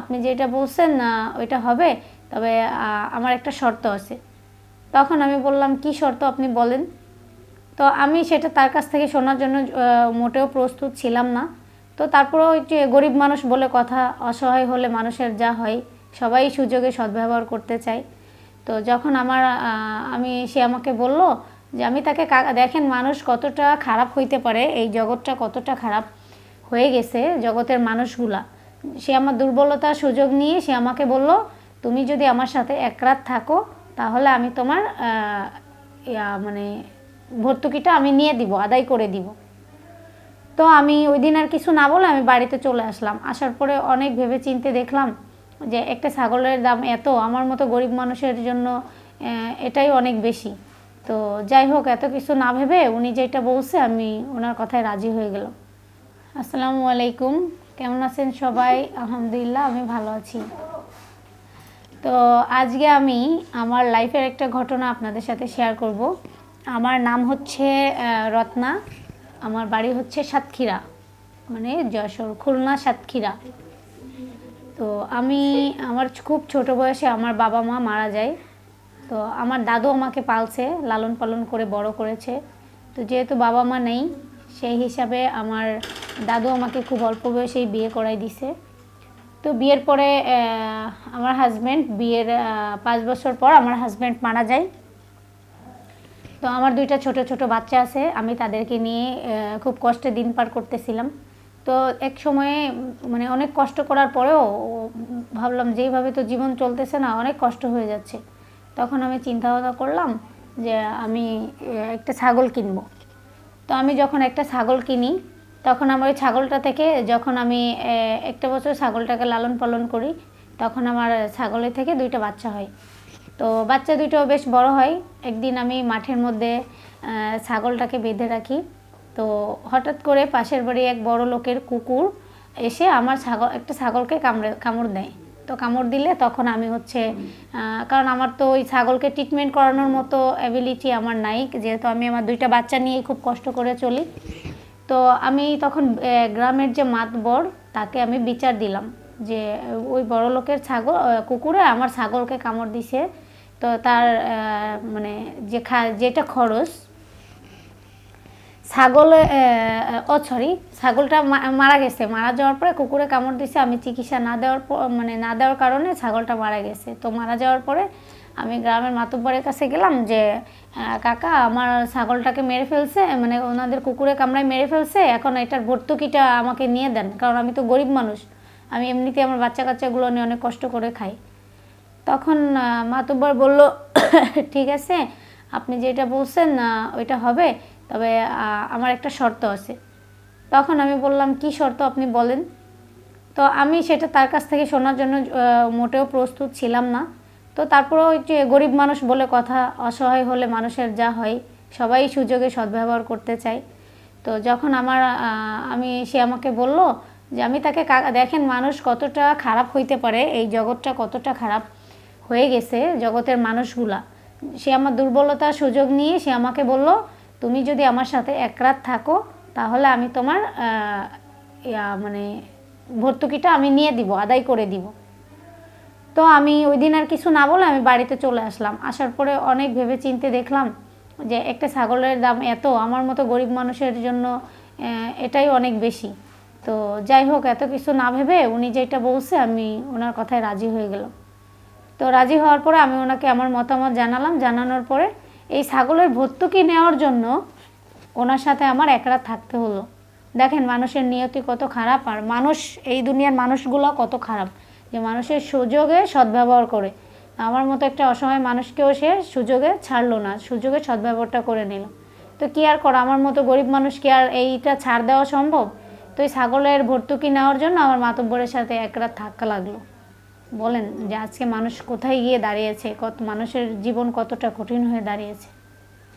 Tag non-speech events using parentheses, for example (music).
আপনি যেটা বলছেন না, ওইটা হবে, তবে আমার একটা শর্ত আছে। তখন আমি বললাম, কি শর্ত আপনি বলেন? তো আমি সেটা তার কাছ থেকে শোনার জন্য মোটেও প্রস্তুত ছিলাম না। তো তারপরে ওই যে গরিব মানুষ বলে কথা, অসহায় হলে মানুষের যা হয়, সবাই সুযোগে সদ্ব্যবহার করতে চায়। তো যখন আমার আমি, সে আমাকে বলল যে, আমি তাকে দেখেন মানুষ কতটা খারাপ হইতে পারে, এই জগৎটা কতটা খারাপ হয়ে গেছে, জগতের মানুষগুলা। সে আমার দুর্বলতার সুযোগ নিয়ে সে আমাকে বলল, তুমি যদি আমার সাথে এক রাত থাকো, তাহলে আমি তোমার মানে ভর্তুকিটা আমি নিয়ে দিব, আদায় করে দিব। তো আমি ওই দিন আর কিছু না বলে আমি বাড়িতে চলে আসলাম। আসার পরে অনেক ভেবে চিনতে দেখলাম যে একটা ছাগলের দাম এত, আমার মতো গরিব মানুষের জন্য এটাই অনেক বেশি। তো যাই হোক, এত কিছু না ভেবে উনি যেটা বলছে আমি ওনার কথায় রাজি হয়ে গেলাম। আসসালামু আলাইকুম। কেমন আছেন সবাই? আলহামদুলিল্লাহ, আমি ভালো আছি। তো আজকে আমি আমার লাইফের একটা ঘটনা আপনাদের সাথে শেয়ার করব। আমার নাম হচ্ছে রত্না। আমার বাড়ি হচ্ছে সাতক্ষীরা মানে যশোর, খুলনা, সাতক্ষীরা। তো আমি, আমার খুব ছোট বয়সে আমার বাবা মা মারা যায়। তো আমার দাদু আমাকে পালছে, লালন পালন করে বড় করেছে। তো যেহেতু বাবা মা নেই, সেই হিসাবে আমার দাদু আমাকে খুব অল্প বয়সেই বিয়ে করাই দিছে। তো বিয়ের পরে আমার হাজব্যান্ড বিয়ের পাঁচ বছর পর আমার হাজব্যান্ড মারা যায়। তো আমার দুইটা ছোট ছোট বাচ্চা আছে, আমি তাদেরকে নিয়ে খুব কষ্টে দিন পার করতেছিলাম। তো এক সময়ে মানে অনেক কষ্ট করার পরেও, ভাবলাম যেইভাবে তো জীবন চলতেছে না, অনেক কষ্ট হয়ে যাচ্ছে। তখন আমি চিন্তা ভাবনা করলাম যে আমি একটা ছাগল কিনবো। তো আমি যখন একটা ছাগল কিনি তখন আমার ওই ছাগলটা থেকে যখন আমি একটা বছর ছাগলটাকে লালন পালন করি, তখন আমার ছাগলের থেকে দুইটা বাচ্চা হয়। তো বাচ্চা দুইটাও বেশ বড় হয়। একদিন আমি মাঠের মধ্যে ছাগলটাকে বেঁধে রাখি। তো হঠাৎ করে পাশের বাড়ি এক বড় লোকের কুকুর এসে আমার ছাগল, একটা ছাগলকে কামড়ে, কামড় দেয়। তো কামড় দিলে তখন আমি হচ্ছে কারণ আমার তো ওই ছাগলকে ট্রিটমেন্ট করানোর মতো অ্যাবিলিটি আমার নাই। যেহেতু আমি আমার দুইটা বাচ্চা নিয়ে খুব কষ্ট করে চলি। তো আমি তখন গ্রামের যে মাতবর তাকে আমি বিচার দিলাম যে, ওই বড় লোকের ছাগল কুকুরে আমার ছাগলকে কামড় দিছে। তো তার মানে যে খা, যেটা খরচ ছাগল ও সরি ছাগলটা মারা গেছে। মারা যাওয়ার পরে কুকুরে কামড় দিছে, আমি চিকিৎসা না দেওয়ার মানে না দেওয়ার কারণে ছাগলটা মারা গেছে। তো মারা যাওয়ার পরে আমি গ্রামের মাতুব্বরের কাছে গেলাম যে কাকা, আমার ছাগলটাকে মেরে ফেলছে মানে ওনাদের কুকুরে কামড়ায় মেরে ফেলছে, এখন এটার ভর্তুকিটা আমাকে নিয়ে দেন, কারণ আমি তো গরিব মানুষ। আমি এমনিতে আমার বাচ্চা কাচ্চাগুলো নিয়ে অনেক কষ্ট করে খাই। তখন মাতুব্বর বলল, (coughs) ঠিক আছে, আপনি যেটা বলছেন ওইটা হবে। তবে আমার একটা শর্ত আছে। তখন আমি বললাম, কি শর্ত আপনি বলেন? তো আমি সেটা তার কাছ থেকে শোনার জন্য মোটেও প্রস্তুত ছিলাম না। তো তারপরে ওই যে গরিব মানুষ বলে কথা, অসহায় হলে মানুষের যা হয়, সবাই সুযোগে সদ্ব্যবহার করতে চায়। তো যখন আমার আমি, সে আমাকে বলল যে, আমি তাকে দেখেন মানুষ কতটা খারাপ হইতে পারে, এই জগৎটা কতটা খারাপ হয়ে গেছে জগতের মানুষগুলা। সে আমার দুর্বলতার সুযোগ নিয়ে সে আমাকে বলল তুমি যদি আমার সাথে এক রাত থাকো, তাহলে আমি তোমার মানে ভর্তুকিটা আমি নিয়ে দিব, আদায় করে দিব। তো আমি ওই দিন আর কিছু না বলে আমি বাড়িতে চলে আসলাম। আসার পরে অনেক ভেবে চিনতে দেখলাম যে একটা ছাগলের দাম এত, আমার মতো গরিব মানুষের জন্য এটাই অনেক বেশি। তো যাই হোক, এত কিছু না ভেবে উনি যেটা বলছে আমি ওনার কথায় রাজি হয়ে গেলাম। তো রাজি হওয়ার পরে আমি ওনাকে আমার মতামত জানালাম। জানানোর পরে এই ছাগলের ভর্তুকি নেওয়ার জন্য ওনার সাথে আমার এক রাত থাকতে হলো। দেখেন মানুষের নিয়তি কত খারাপ আর মানুষ, এই দুনিয়ার মানুষগুলো কত খারাপ যে মানুষের সুযোগে সদ্ব্যবহার করে। আমার মতো একটা অসহায় মানুষকেও সে সুযোগে ছাড়লো না, সুযোগে সদ্ব্যবহারটা করে নিল। তো কি আর করা, আমার মতো গরিব মানুষ কি আর এইটা ছাড় দেওয়া সম্ভব? তো এই ছাগলের ভর্তুকি নেওয়ার জন্য আমার মাতব্বরের সাথে এক রাত থাকা লাগল। বলেন যে আজকে মানুষ কোথায় গিয়ে দাঁড়িয়েছে কত মানুষের জীবন কতটা কঠিন হয়ে দাঁড়িয়েছে।